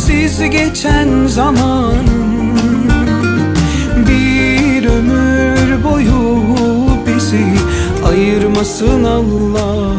Sensiz geçen zamanın Bir ömür boyu bizi ayırmasın Allah